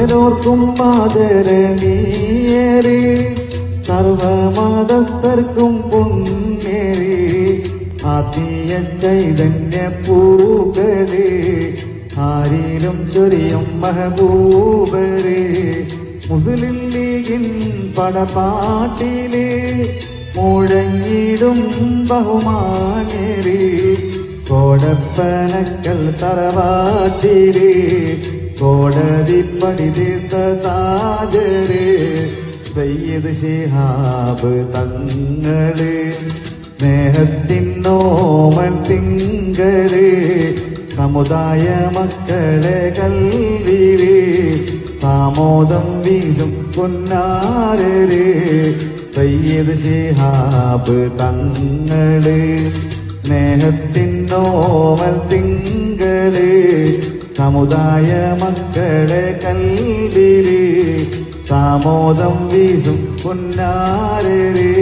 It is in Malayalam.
സർവരോർക്കും ആദരണീയരേ സർവമതസ്ഥർക്കും പുണ്യരേ ആത്മീയ ചൈതന്യ പൂക്കളേ ആരിലും ചൊരിയും മഹബൂബരി. മുസ്ലിം ലീഗിൻ പടപാട്ടിലെ മുഴങ്ങിടും ബഹുമാനേറി. കോടപ്പനക്കൽ തറവാട്ടിലെ കോടതിപ്പടി തീർത്ത താജര് സയ്യിദ് ഷിഹാബ് തങ്ങൾ. സ്നേഹത്തിനോമൻ തിങ്കൾ സമുദായ മക്കളെ കൽവിൽ. താമോദം വീണ്ടും പൊന്നാരര് സയ്യിദ് ഷിഹാബ് തങ്ങൾ. സ്നേഹത്തിനോമൽ തിങ്കൾ സമുദായ മക്കളെ കല്ലിരി താമോദം വീതും പൊന്നാരര്